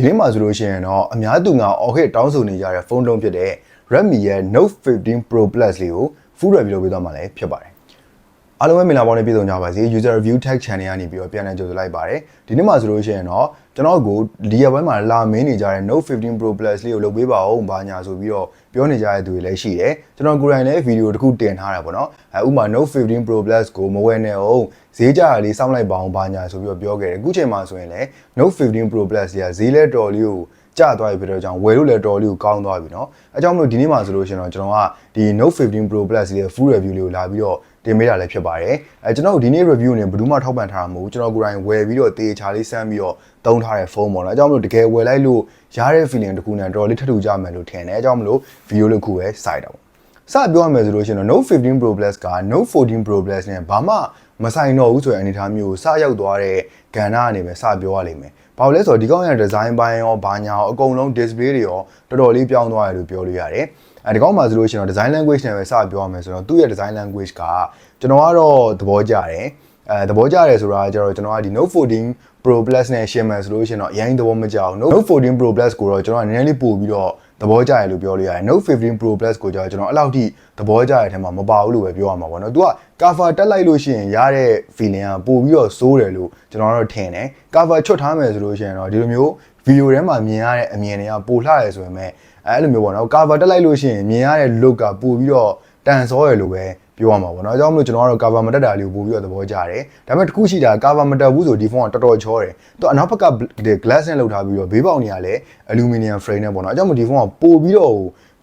ဒီနေ့မှာဆိုလို့ရှိရင်တော့အများသူငါအော်ဟစ်တောင်းဆိုနေကြတဲ့ဖုန်းလုံးဖြစ်တဲ့ Redmi ရဲ့ Note 15 Pro Plus လေးကို full review လုပ်ပေးသွားမှာလည်းဖြစ်ပါတယ်အားလုံးပဲမင်္ဂလာပါနဲ့ပြည်စုံကြပါစေ user review tech channel ကနေပြီးတော့ပြန်လည်ကြိုဆိုလိုက်ပါတယ်ဒီနေ့မှာဆိုလို့ရှိရင်တော့ကျွန်တော်ကိုဒီရက်ပိုင်းမှာလာမင်းနေကြတဲ့ Note 15 Pro Plus လေးကိုလုပ်ပေးပါဦးဘာညာဆိုပြီးတော့ ပြောနေကြတဲ့သူတွေလည်းရှိတယ်ကျွန်တော်ကိုယ်တိုင်လည်းဗီဒီယိုတစ်ခုတင်ထားတာပေါ့နော်အဲဥပမာ Note 15 Pro Plus ကိုမဝယ်နဲ့အောင်ဈေးကြရလေးစောင့်လိုက်ပါအောင်ဘာညာဆိုပြီးတော့ပြောခဲ့တယ်အခုချိန်မှာဆိုရင်လည်း Note 15 Pro Plus ကြီးကဈေးလဲတော်လေးကိုကျသွားပြီဖြစ်တော့ကြောင့်ဝယ်လို့လည်းတော်လေးကိုကောင်းသွားပြီเนาะအဲကြောင့်မလို့ဒီနေ့မှာဆိုလို့ရှိရင်တော့ကျွန်တော်ကဒီ Note 15 Pro Plus ရဲ့ full review လေးကိုလာပြီးတော့ တင်ပေးတာလည်းဖြစ်ပါတယ်အဲကျွန်တော်တို့ဒီနေ့ review နဲ့ဘယ်သူမှထောက်ပံ့ထားတာမဟုတ်ဘူးကျွန်တော်ကိုယ်တိုင်ဝယ်ပြီးတော့တေချာလေးစမ်းပြီးတော့သုံးထားတဲ့ဖုန်းပေါ့နော်အဲကြောင့်မလို့တကယ်ဝယ်လိုက်လို့ရတဲ့ feeling တစ်ခုနဲ့တော်တော်လေးထထူကြမယ်လို့ထင်တယ်အဲကြောင့်မလို့ video လေးခုပဲစိုက်တာပေါ့စပြောရမယ်ဆိုလို့ရှိရင်တော့ Note 15 Pro Plus က Note 14 Pro Plus နဲ့ဘာမှမဆိုင်တော့ဘူးဆိုတဲ့အနေအထားမျိုးကိုစရောက်သွားတဲ့ကဏ္ဍအနေနဲ့စပြောရလိမ့်မယ်။ဘာလို့လဲဆိုတော့ဒီကောင်းရဲ့ design ပိုင်းရောဘာညာရောအကုန်လုံး display တွေရောတော်တော်လေးပြောင်းသွားတယ်လို့ပြောလို့ရတယ်။ အဲဒီကောင်းမှာဆိုလို့ရှိရင်တော့ design language နဲ့ပဲစပြောရမယ်ဆိုတော့သူ့ရဲ့ design language ကကျွန်တော်ကတော့သဘောကျတယ်။အဲသဘောကျတယ်ဆိုတာကျတော့ကျွန်တော်ကဒီ Note 14 Pro Plus နဲ့ရှင်းမယ်ဆိုလို့ရှိရင်တော့အရင်သဘောမကျအောင် Note 14 Pro Plus ကိုတော့ကျွန်တော်ကနည်းနည်းလေးပို့ပြီးတော့သဘောကျတယ်လို့ပြောလို့ရတယ် Note 15 Pro Plus ကိုကျတော့ကျွန်တော်အဲ့လောက်ထိသဘောကျတဲ့အထက်မှာမပါဘူးလို့ပဲပြောရမှာပေါ့နော်။ तू က cover တက်လိုက်လို့ရှိရင်ရတဲ့ feeling ကပို့ပြီးတော့စိုးတယ်လို့ကျွန်တော်တို့ထင်တယ်။ cover ချွတ်ထားမယ်ဆိုလို့ရှိရင်တော့ဒီလိုမျိုး video ထဲမှာမြင်ရတဲ့အမြင်တွေကပိုလှတယ်ဆိုရင်မဲ့အဲ့လိုမျိုးပေါ့နော်။ cover တက်လိုက်လို့ရှိရင်မြင်ရတဲ့ look ကပို့ပြီးတော့တန်ဆောရလို့ပဲပြောရမှာပေါ့နော်အကြောင်းမလို့ကျွန်တော်ကတော့ cover မတက်တာလေးကိုပို့ပြီးတော့သဘောကျတယ်ဒါပေမဲ့တစ်ခုရှိတာ cover မတက်ဘူးဆိုဒီဖုန်းကတော်တော်ချောတယ်သူအနောက်ဘက်က glass နဲ့လုပ်ထားပြီးတော့ဘေးပေါက်နေရလဲ aluminum frame နဲ့ပေါ့နော်အကြောင်းမလို့ဒီဖုန်းကပို့ပြီးတော့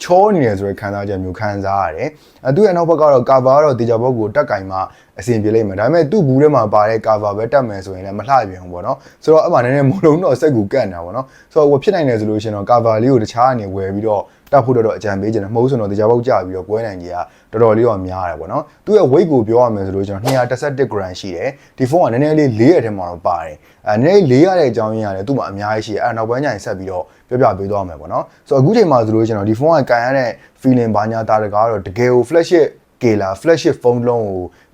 ချောနေတယ်ဆိုတဲ့ခံစားချက်မျိုးခံစားရတယ်အဲသူ့ရဲ့နောက်ဘက်ကတော့ cover ကတော့တေချာဘောက်ကိုတက်ကင်မှအဆင်ပြေလိမ့်မယ်ဒါပေမဲ့သူ့ဘူးထဲမှာပါတဲ့ cover ပဲတက်မယ်ဆိုရင်လည်းမလှပြန်ဘူးပေါ့နော်ဆိုတော့အဲ့မှာနည်းနည်းမလုံးတော့စက်ကူကန့်နေတာပေါ့နော်ဆိုတော့ဟိုဖြစ်နိုင်တယ်ဆိုလို့ရှိရင်တော့ cover လေးကိုတခြားအနေဝယ်ပြီးတော့တက်ဖို့တော့အကြံပေးချင်တယ်မဟုတ်ဆိုတော့တေချာဘောက်ကြပြီးတော့ကွဲနိုင်ကြီးကတော်တော်လေးတော့များတယ်ပေါ့နော်သူ့ရဲ့ weight ကိုပြောရမယ်ဆိုလို့ကျွန်တော်211 gram ရှိတယ်ဒီဖုန်းကနည်းနည်းလေးလေးရတဲ့မှာတော့ပါတယ်အဲနည်းနည်းလေးရတဲ့အကြောင်းရင်းရတယ်သူ့မှာအများကြီးရှိတယ်အဲနောက်ပိုင်းကျရင်ဆက်ပြီးတော့ ပြောပြပေးသွားမယ်ပေါ့နော်ဆိုတော့အခုချိန်မှာဆိုလို့ကျွန်တော်ဒီဖုန်းကကန်ရတဲ့ feeling ဘာညာတာတကားတော့တကယ်ကို flagship ကေလာ flagship phone လုံး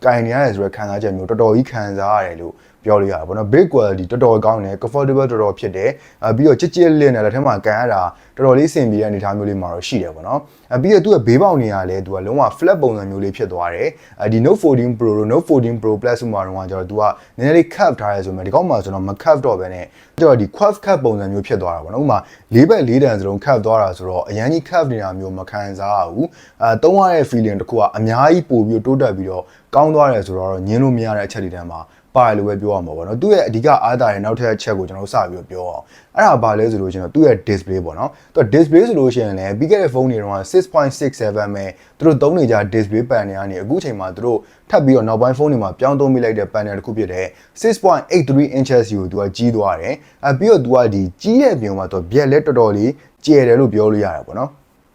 ကိုကင်နေရတယ်ဆိုတဲ့ခံစားချက်မျိုးတော်တော်ကြီးခံစားရတယ်လို့ ပြောလို့ရတယ်ပေါ့နော် big quality တော်တော်ကောင်းတယ် comfortable တော်တော်ဖြစ်တယ်အဲပြီးတော့ကြစ်ကြစ်လင်းနဲ့လက်ထဲမှာကန်ရတာတော်တော်လေးအဆင်ပြေတဲ့အနေအထားမျိုးလေးမှာတော့ရှိတယ်ပေါ့နော်အဲပြီးတော့သူ့ရဲ့ဘေးပေါက်နေရလဲသူကလုံးဝ flat ပုံစံမျိုးလေးဖြစ်သွားတယ်အဲဒီ Note 14 Pro တို့ Note 14 Pro Plus မှာတော့ကျတော့သူကနည်းနည်းလေး curve ထားရဲဆိုမှဒီကောက်မှာဆိုတော့မ curve တော့ပဲနဲ့ကျတော့ဒီ curve curve ပုံစံမျိုးဖြစ်သွားတာပေါ့နော်ဥပမာ၄ဘက်၄တန်စလုံး curve သွားတာဆိုတော့အရန်ကြီး curve နေတာမျိုးမခံစားရဘူးအဲသုံးရတဲ့ feeling တစ်ခုကအများကြီးပို့ပြီးတိုးတက်ပြီးတော့ကောင်းသွားတယ်ဆိုတော့ညင်းလို့မရတဲ့အချက်တွေတန်းမှာ ပါတယ်လို့ပဲပြောရမှာပေါ့နော်သူ့ရဲ့အဓိကအားသာတဲ့နောက်ထပ်အချက်ကိုကျွန်တော်စပြီးတော့ပြောအောင်အဲ့ဒါဘာလဲဆိုလို့ရှိရင်သူ့ရဲ့ display ပေါ့နော်သူ display ဆိုလို့ရှိရင်လည်းပြီးခဲ့တဲ့ဖုန်းတွေတော့6.67ပဲသူတို့သုံးနေကြ display pan တွေကနေအခုချိန်မှာသူတို့ထပ်ပြီးတော့နောက်ပိုင်းဖုန်းတွေမှာပြောင်းသုံးမိလိုက်တဲ့ panel တစ်ခုဖြစ်တဲ့6.83 inches ကိုသူကကြီးသွားတယ်အဲပြီးတော့သူကဒီကြီးတဲ့ပြင်မှာသူက bias လက်တော်တော်လေးကျယ်တယ်လို့ပြောလို့ရတာပေါ့နော်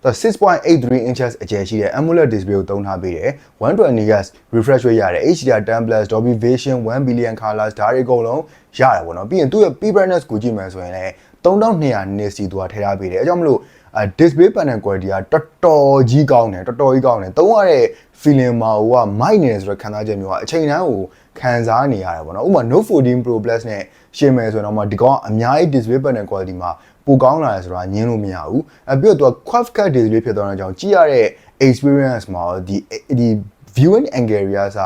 6.83 inches အကျယ်ရှိတဲ့ AMOLED display ကိုသုံးထားပေးတယ် 120Hz refresh rate ရတယ် HDR10+ Dolby Vision 1 billion colors ဒါတွေအကုန်လုံးရတယ်ပေါ့နော်ပြီးရင်သူ့ရဲ့ P brightness ကိုကြည့်မယ်ဆိုရင်လည်း3200 nits သူကထည့်ထားပေးတယ်အဲကြောင့်မလို့အဲ display panel quality ကတော်တော်ကြီးကောင်းတယ်တော်တော်ကြီးကောင်းတယ်သုံးရတဲ့ feeling မှာဟိုကမိုက်နေတယ်ဆိုတော့ခံစားချက်မျိုးကအချိန်တန်းကိုခံစားနေရတယ်ပေါ့နော်ဥပမာ Note 14 Pro Plus နဲ့ရှင်းမယ်ဆိုတော့မှဒီကောင်အများကြီး display panel quality မှာ ပိုကောင်းလာတယ်ဆိုတာညင်းလို့မရဘူးအဲပြီးတော့သူက quad cut display ဖြစ်သွားတဲ့အကြောင်းကြည့်ရတဲ့ experience မှာဒီဒီ viewing angle တွေကစ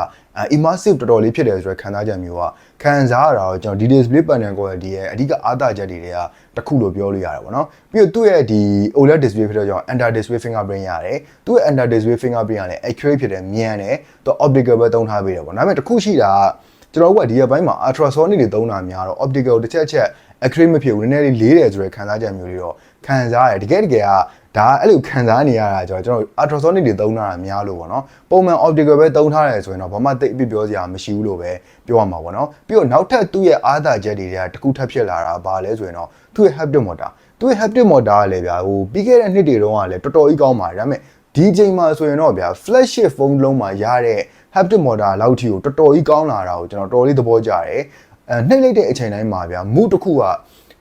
immersive တော်တော်လေးဖြစ်တယ်ဆိုတဲ့ခံစားချက်မျိုးကခံစားရတာတော့ကျွန်တော်ဒီ display panel quality ရဲ့အဓိကအားသာချက်တွေတွေကတစ်ခုလို့ပြောလို့ရတယ်ပေါ့နော်ပြီးတော့သူ့ရဲ့ဒီ OLED display ဖြစ်တော့ကျွန်တော် under display fingerprint ရတယ်သူ့ရဲ့ under display fingerprint ကလည်း accurate ဖြစ်တယ်မြန်တယ်သူ optical ပဲသုံးထားပေးတယ်ပေါ့ဒါပေမဲ့တစ်ခုရှိတာက ကျွန်တော်တို့ကဒီရက်ပိုင်းမှာ ultrasonic တွေသုံးတာများတော့ optical တစ်ချက်ချက် accurate မဖြစ်ဘူးနည်းနည်းလေးလေးတယ်ဆိုတဲ့ခံစားချက်မျိုးတွေတော့ခံစားရတယ်တကယ်တကယ်ကဒါအဲ့လိုခံစားနေရတာကျွန်တော်ကျွန်တော် ultrasonic တွေသုံးတာများလို့ပေါ့နော်ပုံမှန် optical ပဲသုံးထားတယ်ဆိုရင်တော့ဘာမှတိတ်အပြစ်ပြောစရာမရှိဘူးလို့ပဲပြောရမှာပေါ့နော်ပြီးတော့နောက်ထပ်သူ့ရဲ့အားသာချက်တွေကတကူထပ်ဖြစ်လာတာဘာလဲဆိုရင်တော့သူ့ရဲ့ haptic motor သူ့ရဲ့ haptic motor ကလည်းဗျာဟိုပြီးခဲ့တဲ့နှစ်တွေတုန်းကလည်းတော်တော်ကြီးကောင်းပါတယ်ဒါပေမဲ့ဒီချိန်မှာဆိုရင်တော့ဗျာ flagship phone လုံးမှာရတဲ့ haptic motor လောက်ထိကိုတော်တော်ကြီးကောင်းလာတာကိုကျွန်တော်တော်တော်လေးသဘောကျတယ်အဲနှိမ့်လိုက်တဲ့အချိန်တိုင်းမှာဗျာမူတစ်ခုက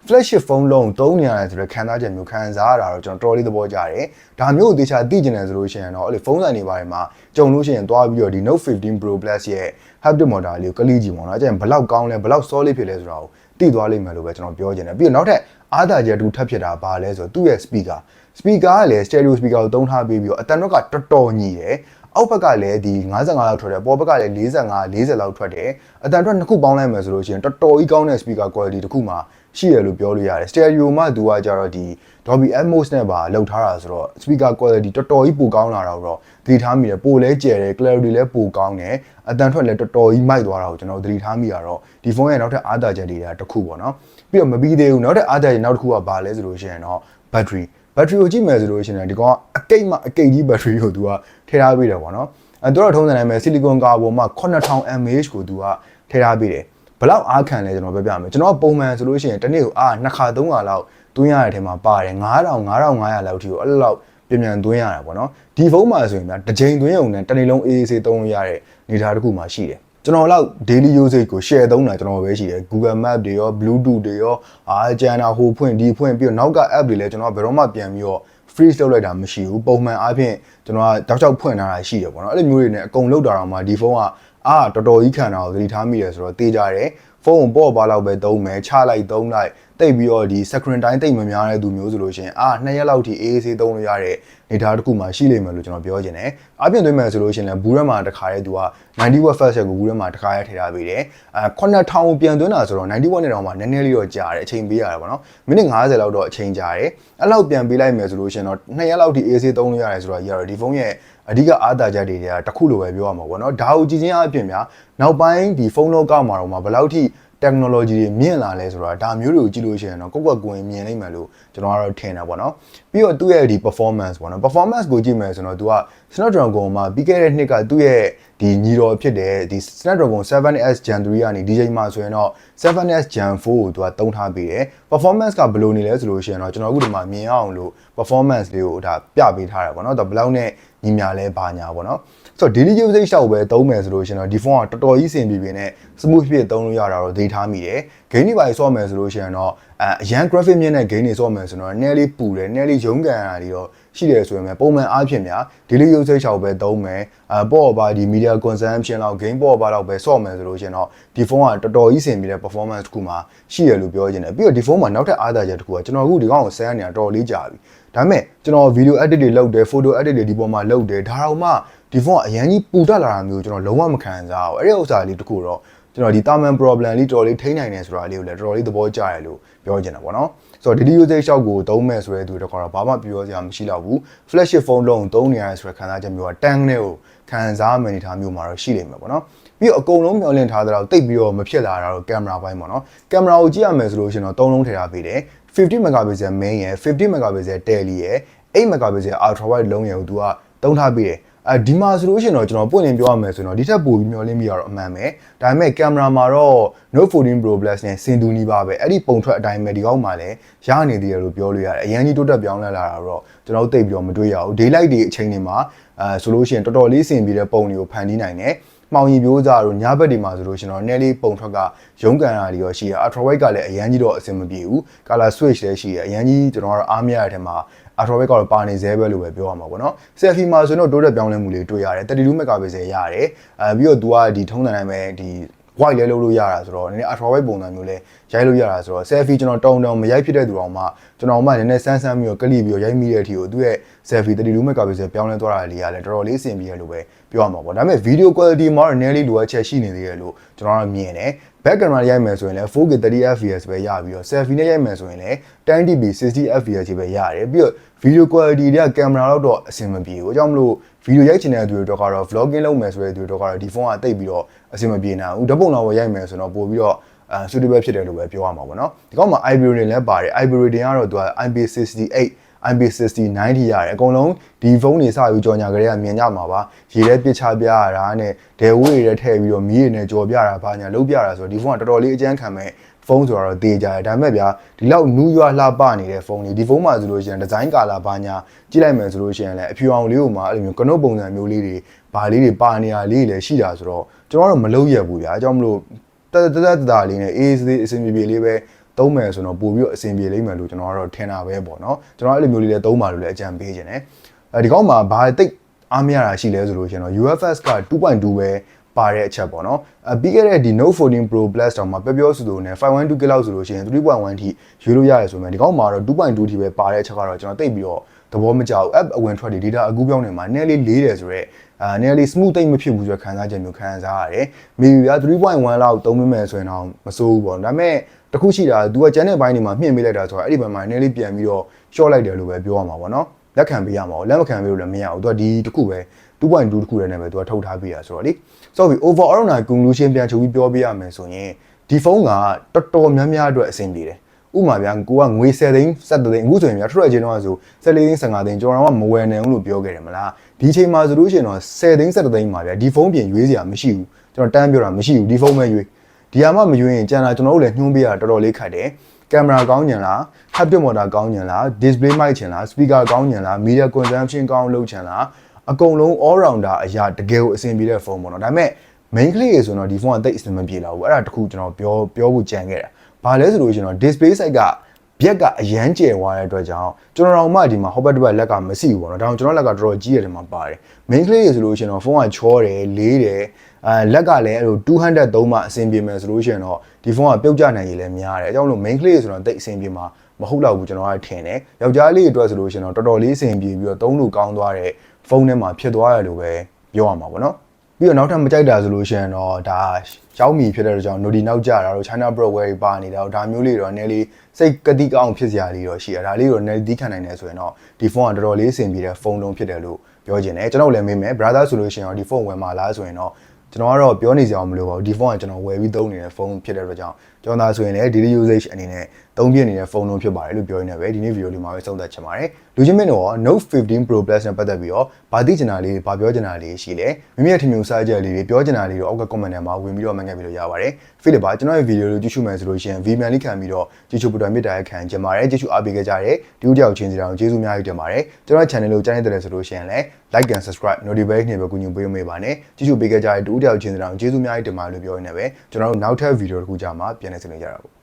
flagship phone လုံးသုံးနေရတယ်ဆိုတော့ခံစားချက်မျိုးခံစားရတာတော့ကျွန်တော်တော်လေးသဘောကျတယ်ဒါမျိုးကိုတေချာသိကျင်တယ်ဆိုလို့ရှိရင်တော့အဲ့လိုဖုန်းဆိုင်တွေပါတယ်မှာကြုံလို့ရှိရင်သွားပြီးတော့ဒီ Note 15 Pro Plus ရဲ့ haptic motor လေးကိုကလိကြည့်ပါတော့အဲ့ကျရင်ဘလောက်ကောင်းလဲဘလောက် solid ဖြစ်လဲဆိုတာကိုသိသွားလိမ့်မယ်လို့ပဲကျွန်တော်ပြောချင်တယ်ပြီးတော့နောက်ထပ်အားသာချက်တူထပ်ဖြစ်တာဘာလဲဆိုတော့သူ့ရဲ့ speaker speaker ကလည်း stereo speaker ကိုသုံးထားပေးပြီးတော့အတန်တော့ကတော်တော်ညီတယ် အောက်ဘက်ကလည်းဒီ55လောက်ထွက်တယ်ပေါ်ဘက်ကလည်း45 40လောက်ထွက်တယ်အတန်ထွက်နှစ်ခုပေါင်းလိုက်မယ်ဆိုလို့ရှိရင်တော်တော်ကြီးကောင်းတဲ့ speaker quality တစ်ခုမှရှိရလို့ပြောလို့ရတယ် stereo မှသူကကြတော့ဒီ Dolby Atmos နဲ့ပါလောက်ထားတာဆိုတော့ speaker quality တော်တော်ကြီးပိုကောင်းလာတော့တော့သတိထားမိတယ်ပိုလဲကျယ်တယ် clarity လည်းပိုကောင်းတယ်အတန်ထွက်လည်းတော်တော်ကြီးမိုက်သွားတာကိုကျွန်တော်သတိထားမိရတော့ဒီဖုန်းရဲ့နောက်ထပ်အားသာချက်တွေကတစ်ခုပေါ့နော်ပြီးတော့မပြီးသေးဘူးနောက်ထပ်အားသာချက်နောက်တစ်ခုကဘာလဲဆိုလို့ရှိရင်တော့ battery ဘက်ထရီကိုကြည့်မယ်ဆိုလို့ရှိရင်ဒီကောင်ကအကိတ်မှအကိတ်ကြီးဘက်ထရီကိုသူကထည့်ထားပေးတယ်ပေါ့နော်အဲသူတော့ထုံးစံတိုင်းပဲဆီလီကွန်ကာပေါ်မှာ9000 mAh ကိုသူကထည့်ထားပေးတယ်ဘလောက်အားခံလဲကျွန်တော်ပြောပြမယ်ကျွန်တော်ပုံမှန်ဆိုလို့ရှိရင်တစ်နေ့ကိုအားနှစ်ခါသုံးခါလောက်သွင်းရတဲ့အထဲမှာပါတယ်9000 9500လောက်ထိကိုအဲ့လောက်ပြန်ပြန်သွင်းရတာပေါ့နော်ဒီဖုန်းမှာဆိုရင်ဗျတစ်ချိန်သွင်းရုံနဲ့တစ်နေ့လုံးအေးအေးဆေးသုံးလို့ရတဲ့နေသားတစ်ခုမှရှိတယ် ကျွန်တော်လောက် daily usage ကို share သုံးတာကျွန်တော်ပဲရှိတယ် Google Map တွေရော Bluetooth တွေရောအာကျန်တာဟိုဖွင့်ဒီဖွင့်ပြီးတော့နောက်က app တွေလည်းကျွန်တော်ဘယ်တော့မှပြန်ပြီးတော့ freeze လုပ်လိုက်တာမရှိဘူးပုံမှန်အားဖြင့်ကျွန်တော်ကတောက်ချောက်ဖွင့်ထားတာရှိတယ်ပေါ့နော်အဲ့လိုမျိုးတွေနဲ့အကုန်လုပ်တာတော့မှဒီဖုန်းကအာတော်တော်ကြီးခံတာကိုသတိထားမိတယ်ဆိုတော့တေးကြတယ်ဖုန်းကိုပေါ့ပါလောက်ပဲသုံးမယ်ချလိုက်သုံးလိုက် တိတ်ပြီးတော့ဒီ screen time တိတ်မများတဲ့သူမျိုးဆိုလို့ရှိရင်အာနှစ်ရက်လောက်ထိအေးအေးဆေးသုံးလို့ရတဲ့နေသားတစ်ခုမှရှိလိမ့်မယ်လို့ကျွန်တော်ပြောချင်တယ်အပြင်သွင်းမယ်ဆိုလို့ရှိရင်လည်းဘူးရက်မှာတစ်ခါရဲသူက90 watt fast ကိုဘူးရက်မှာတစ်ခါရဲထည့်ထားပေးတယ်အဲ9000ကိုပြန်သွင်းတာဆိုတော့90 watt နဲ့တော့မှနည်းနည်းလေးတော့ကြာတယ်အချိန်ပေးရတယ်ပေါ့နော်မိနစ်90လောက်တော့အချိန်ကြာတယ်အဲ့လောက်ပြန်ပေးလိုက်မယ်ဆိုလို့ရှိရင်တော့နှစ်ရက်လောက်ထိအေးဆေးသုံးလို့ရတယ်ဆိုတော့ရတော့ဒီဖုန်းရဲ့အဓိကအားသာချက်တွေကတစ်ခုလိုပဲပြောရမှာပေါ့နော်ဒါကိုကြည့်ချင်းအပြင်များနောက်ပိုင်းဒီဖုန်းလောကမှာတော့မှဘယ်လောက်ထိ technology တွေမြင့်လာလဲဆိုတာဒါမျိုးတွေကိုကြည့်လို့ရှိရင်တော့ကိုယ့်ကွက်ကိုယ်မြင်နိုင်မယ်လို့ကျွန်တော်ကတော့ထင်တာပေါ့နော်ပြီးတော့သူ့ရဲ့ဒီ performance ပေါ့နော် performance ကိုကြည့်မယ်ဆိုတော့ तू က Snapdragon မှာပြီးခဲ့တဲ့နှစ်ကသူ့ရဲ့ဒီညီတော်ဖြစ်တဲ့ဒီ Snapdragon 7S Gen 3ကနေဒီချိန်မှာဆိုရင်တော့ 7S Gen 4ကို तू ကတုံးထားပေးတယ် performance ကဘယ်လိုနေလဲဆိုလို့ရှိရင်တော့ကျွန်တော်အခုဒီမှာမြင်အောင်လို့ performance လေးကိုဒါပြပေးထားတာပေါ့နော်ဒါဘယ်လောက်နဲ့ညီညာလဲဘာညာပေါ့နော် ဆိုတော့ daily usage ရှောက်ပဲသုံးမယ်ဆိုလို့ရှင်တော့ဒီဖုန်းကတော်တော်ကြီးစင်ပြေပြေနဲ့ smooth ဖြစ်သုံးလို့ရတာတော့ဒေထားမိတယ် gain တွေပါဆော့မယ်ဆိုလို့ရှင်တော့အဲအရန် graphic မြင့်တဲ့ gain တွေဆော့မယ်ဆိုတော့နည်းလေးပူတယ်နည်းလေးရုန်းကန်ရတာတွေတော့ရှိတယ်ဆိုရင်ပဲပုံမှန်အားဖြင့်များ daily usage ရှောက်ပဲသုံးမယ်အဲပေါ့ပါဒီ media consumption လောက် gain ပေါ့ပါလောက်ပဲဆော့မယ်ဆိုလို့ရှင်တော့ဒီဖုန်းကတော်တော်ကြီးစင်ပြေတဲ့ performance တစ်ခုမှရှိရလို့ပြောချင်တယ်ပြီးတော့ဒီဖုန်းမှာနောက်ထပ်အားသာချက်တစ်ခုကကျွန်တော်အခုဒီကောင်ကိုဆန်းနေတာတော်တော်လေးကြာပြီဒါပေမဲ့ကျွန်တော် video edit တွေလုပ်တယ် photo edit တွေဒီပေါ်မှာလုပ်တယ်ဒါတော့မှ ဒီဖုန်းကအရန်ကြီးပူတက်လာတာမျိုးကျွန်တော်လုံးဝမခံစားဘူးအဲ့ဒီဥစ္စာလေးတခုတော့ကျွန်တော်ဒီ thermal problem လေးတော်တော်လေးထိန်းနိုင်တယ်ဆိုတာလေးကိုလည်းတော်တော်လေးသဘောကျတယ်လို့ပြောချင်တာပေါ့နော်ဆိုတော့ daily usage ရှောက်ကိုသုံးမဲ့ဆိုတဲ့သူတွေကတော့ဘာမှပြောစရာမရှိတော့ဘူး flagship phone လုံးသုံးနေရတယ်ဆိုတဲ့ခံစားချက်မျိုးကတန်းနဲ့ကိုခံစားမယ်အနေထားမျိုးမှာတော့ရှိလိမ့်မယ်ပေါ့နော်ပြီးတော့အကုန်လုံးမျှော်လင့်ထားတဲ့တော့တိတ်ပြီးတော့မဖြစ်လာတာတော့ကင်မရာပိုင်းပေါ့နော်ကင်မရာကိုကြည့်ရမယ်ဆိုလို့ရှိရင်တော့သုံးလုံးထည့်ထားပေးတယ်50 megapixel main ရယ်50 megapixel tele ရယ်8 megapixel ultra wide လုံးရယ်ကိုသူကသုံးထားပေးတယ် အဲဒီမှာဆိုလို့ရှိရင်တော့ကျွန်တော်ပွင့်လင်းပြောရမယ်ဆိုတော့ဒီထက်ပိုပြီးမျှော်လင့်မိရတော့အမှန်ပဲဒါပေမဲ့ကင်မရာမှာတော့ Note 14 Pro Plus နဲ့စင်တူနီးပါပဲအဲ့ဒီပုံထွက်အတိုင်းပဲဒီကောက်မှာလည်းရနေသေးတယ်လို့ပြောလို့ရတယ်အရင်ကြီးတိုးတက်ပြောင်းလဲလာတာတော့ကျွန်တော်တို့သိပြီးတော့မတွေ့ရဘူး daylight တွေအချိန်တွေမှာအဲဆိုလို့ရှိရင်တော်တော်လေးစင်ပြီးတဲ့ပုံတွေကိုဖန်တီးနိုင်တယ်မှောင်ရီပြိုးစားတို့ညဘက်တွေမှာဆိုလို့ရှင်တော့နည်းလေးပုံထွက်ကရုံးကန်တာတွေရောရှိရ ultra wide ကလည်းအရန်ကြီးတော့အဆင်မပြေဘူး color switch လည်းရှိရအရန်ကြီးကျွန်တော်ကတော့အားမရတဲ့အထက်မှာ ultra wide ကတော့ပါနေသေးပဲလို့ပဲပြောရမှာပေါ့နော် selfie မှာဆိုတော့တိုးတက်ပြောင်းလဲမှုလေးတွေ့ရတယ်32 megapixel ရတယ်အဲပြီးတော့ तू ကဒီထုံးတဲ့တိုင်းပဲဒီ white လဲလုပ်လို့ရတာဆိုတော့နည်းနည်း ultra wide ပုံစံမျိုးလဲရိုက်လို့ရတာဆိုတော့ selfie ကျွန်တော်တုံတုံမရိုက်ဖြစ်တဲ့သူတော်မှကျွန်တော်မှနည်းနည်းဆန်းဆန်းပြီးတော့ကလီပြီးတော့ရိုက်မိတဲ့အထိကိုသူ့ရဲ့ selfie 32 megapixel ပြောင်းလဲသွားတာလေးကလည်းတော်တော်လေးအဆင်ပြေရလို့ပဲပြောရမှာပေါ့ဒါပေမဲ့ video quality မှာတော့နည်းလေးလိုအပ်ချက်ရှိနေသေးတယ်လို့ကျွန်တော်ကမြင်တယ် back camera ရိုက်မယ်ဆိုရင်လည်း 4K 30 fps ပဲရပြီးတော့ selfie နဲ့ရိုက်မယ်ဆိုရင်လည်း 1080p 60 fps ကြီးပဲရတယ်ပြီးတော့ video quality တွေကကင်မရာတော့တော့အဆင်မပြေဘူးအကြောင်းမလို့ video ရိုက်ချင်တဲ့သူတွေတော့ကတော့ vlogging လုပ်မယ်ဆိုတဲ့သူတွေတော့ကတော့ဒီဖုန်းကတိတ်ပြီးတော့ အဆင်မပြေနိုင်ဘူးဓာတ်ပုံတော့ရိုက်မယ်ဆိုတော့ပို့ပြီးတော့အဲ suitable ဖြစ်တယ်လို့ပဲပြောရမှာပေါ့နော်ဒီကောင်မှာ IBR တွေလည်းပါတယ် IBR တွေကတော့သူက IP68 IP60 90ရတယ်အကုန်လုံးဒီဖုန်းတွေစပြီးကြော်ညာကြတဲ့ကမြင်ကြမှာပါရေထဲပစ်ချပြရတာနဲ့ဒယ်ဝေးတွေထည့်ပြီးတော့မီးတွေနဲ့ကြော်ပြတာဘာညာလုပ်ပြတာဆိုတော့ဒီဖုန်းကတော်တော်လေးအကျန်းခံမဲ့ ဖုန်းဆိုတော့တေးကြတယ်ဒါပေမဲ့ဗျာဒီလောက်နူးရွာလှပနေတဲ့ဖုန်းတွေဒီဖုန်းမှာဆိုလို့ရှိရင်ဒီဇိုင်းကာလာဘာညာကြည့်လိုက်မယ်ဆိုလို့ရှိရင်လည်းအဖြူအောင်လေးကိုမှအဲ့လိုမျိုးကနုတ်ပုံစံမျိုးလေးတွေဘာလေးတွေပါနေရလေးတွေလည်းရှိတာဆိုတော့ကျွန်တော်တို့မလုပ်ရဘူးဗျာအကြောင်းမလို့တက်တက်တက်တာလေးနဲ့အေးစေးအဆင်ပြေပြေလေးပဲသုံးမယ်ဆိုတော့ပို့ပြီးတော့အဆင်ပြေလိမ့်မယ်လို့ကျွန်တော်ကတော့ထင်တာပဲပေါ့နော်ကျွန်တော်အဲ့လိုမျိုးလေးလည်းသုံးပါလို့လည်းအကြံပေးခြင်းတယ်အဲဒီကောက်မှာဘာတိတ်အားမရတာရှိလဲဆိုလို့ရှင်တော့ UFS က2.2ပဲ ပါတဲ့အချက်ပေါ့နော်အပြီးခဲ့တဲ့ဒီ Note 14 Pro Plus တောင်မှပြောပြောဆိုဆိုနဲ့512 GB လောက်ဆိုလို့ရှိရင်3.1ထိရွေးလို့ရတယ်ဆိုမှဒီကောင်းမှာတော့2.2ထိပဲပါတဲ့အချက်ကတော့ကျွန်တော်သိပြီးတော့သဘောမကျဘူး app အဝင်ထွက်တွေ data အကူပြောင်းနေမှာနည်းလေးလေးတယ်ဆိုတော့အာနည်းလေး smooth တိတ်မဖြစ်ဘူးဆိုတော့ခံစားချက်မျိုးခံစားရတယ်။ maybe က3.1လောက်သုံးမိမယ်ဆိုရင်တော့မစိုးဘူးပေါ့။ဒါပေမဲ့တခုရှိတာ तू ကကျန်တဲ့ဘိုင်းတွေမှာမြင့်ပေးလိုက်တာဆိုတော့အဲ့ဒီဘက်မှာနည်းလေးပြန်ပြီးတော့ short လိုက်တယ်လို့ပဲပြောရမှာပေါ့နော်။ လက်ခံပေးရမှာပေါ့။လက်မခံပေးလို့လည်းမရဘူး။ तू ကဒီတစ်ခုပဲ2.2တစ်ခုတည်းနဲ့ပဲ तू ကထုတ်ထားပေးရဆိုတော့လေ။ဆိုတော့ overall နာ conclusion ပြန်ချုပ်ပြီးပြောပြရမယ်ဆိုရင်ဒီဖုန်းကတော်တော်များများအတွက်အဆင်ပြေတယ်။ဥပမာဗျာကိုကငွေ10သိန်း7သိန်းအခုဆိုရင်ဗျာထွက်ရချင်းတော့ဆို14သိန်း15သိန်းကျွန်တော်ကမဝယ်နိုင်ဘူးလို့ပြောခဲ့တယ်မလားဒီချိန်မှာဆိုလို့ရှိရင်တော့10သိန်း7သိန်းမှာဗျာဒီဖုန်းပြင်ရွေးစရာမရှိဘူးကျွန်တော်တန်းပြောတာမရှိဘူးဒီဖုန်းပဲရွေး ဒီဟာမှမရွေးရင်ကျန်တာကျွန်တော်တို့လည်းညှိုးပေးရတော်တော်လေးခက်တယ်ကင်မရာကောင်းညင်လား haptic motor ကောင်းညင်လား display mic ချင်လား speaker ကောင်းညင်လား media consumption ကောင်းလုပ်ချင်လားအကုန်လုံး all rounder အရာတကယ်ကိုအဆင်ပြေတဲ့ဖုန်းပေါ့နော်ဒါပေမဲ့ main ကလေးရေဆိုတော့ဒီဖုန်းကတိတ်အဆင်မပြေတော့ဘူးအဲ့ဒါတခုကျွန်တော်ပြောပြောဖို့ကြံခဲ့တာဘာလဲဆိုလို့ရှိရင်တော့ display size က ဘက်ကအရန်ကျယ်သွားတဲ့အတွက်ကြောင့်ကျွန်တော်တို့မှဒီမှာ hopper တစ်ပတ်လက်ကမရှိဘူးပေါ့နော်ဒါကြောင့်ကျွန်တော်လက်ကတော်တော်ကြီးရတယ်မှာပါတယ် main ကလေးရေဆိုလို့ရှိရင်တော့ဖုန်းကချောတယ်လေးတယ်အဲလက်ကလည်းအဲ့လို200သုံးမှအဆင်ပြေမယ်ဆိုလို့ရှိရင်တော့ဒီဖုန်းကပြုတ်ကျနိုင်ရည်လည်းများတယ်အကြောင်းလို့ main ကလေးရေဆိုတော့တိတ်အဆင်ပြေမှာမဟုတ်တော့ဘူးကျွန်တော်ကထင်တယ်ယောက်ျားလေးအတွက်ဆိုလို့ရှိရင်တော့တော်တော်လေးအဆင်ပြေပြီးတော့သုံးလို့ကောင်းသွားတဲ့ဖုန်းထဲမှာဖြစ်သွားတယ်လို့ပဲပြောရမှာပေါ့နော် ပြီးတော့နောက်ထပ်မကြိုက်တာဆိုလို့ရှိရင်တော့ဒါရောက်မီဖြစ်တဲ့အတွက်ကြောင့် Nodi နောက်ကျတာတော့ China Broadway ပါနေတာတော့ဒါမျိုးလေးတော့နည်းလေးစိတ်ကတိကောင်းဖြစ်စရာလေးတော့ရှိရဒါလေးတော့နည်းသီးခံနိုင်တယ်ဆိုရင်တော့ဒီဖုန်းကတော်တော်လေးအဆင်ပြေတဲ့ဖုန်းလုံးဖြစ်တယ်လို့ပြောချင်တယ်ကျွန်တော်လည်းမေးမယ် brother ဆိုလို့ရှိရင်တော့ဒီဖုန်းဝယ်မှာလားဆိုရင်တော့ကျွန်တော်ကတော့ပြောနေစရာမလိုပါဘူးဒီဖုန်းကကျွန်တော်ဝယ်ပြီးသုံးနေတဲ့ဖုန်းဖြစ်တဲ့အတွက်ကြောင့် ကျွန်တော်ဒါဆိုရင်လည်း daily usage အနေနဲ့သုံးပြနေတဲ့ဖုန်းလုံးဖြစ်ပါတယ်လို့ပြောရင်းနဲ့ပဲဒီနေ့ဗီဒီယိုလေးမှာပဲဆုံးသက်ချင်ပါတယ်လူချင်းမင်းတို့ Note 15 Pro Plus နဲ့ပတ်သက်ပြီးတော့ဗာသိချင်တာလေးဗာပြောချင်တာလေးရှိလဲမိမိရဲ့ထင်မြင်စားချက်လေးတွေပြောချင်တာလေးတွေအောက်က comment ထဲမှာဝင်ပြီးတော့မှတ်ခဲ့ပြီးလို့ရပါတယ်ဖိလစ်ပါကျွန်တော်ရဲ့ဗီဒီယိုလေးကြည့်ရှုမယ်ဆိုလို့ရှိရင် VMan လေးခံပြီးတော့ကြည့်ရှုပတော်မြစ်တာရခံချင်ပါတယ်ကြည့်ရှုအားပေးခဲ့ကြတဲ့ဒီဦးတယောက်ချင်းစီတောင်ကျေးဇူးအများကြီးတင်ပါတယ်ကျွန်တော် channel ကိုကြားနေတယ်ဆိုလို့ရှိရင်လည်း like and subscribe notification နဲ့ပဲကူညီပေးမေးပါနဲ့ကြည့်ရှုပေးခဲ့ကြတဲ့ဒီဦးတယောက်ချင်းစီတောင်ကျေးဇူးအများကြီးတင်ပါတယ်လို့ပြောရင်းနဲ့ပဲကျွန်တော်တို့နောက်ထပ်ဗီဒီယိုတစ်ခုကြာမှာပြန်လည်ဆင်နေကြတာပေါ့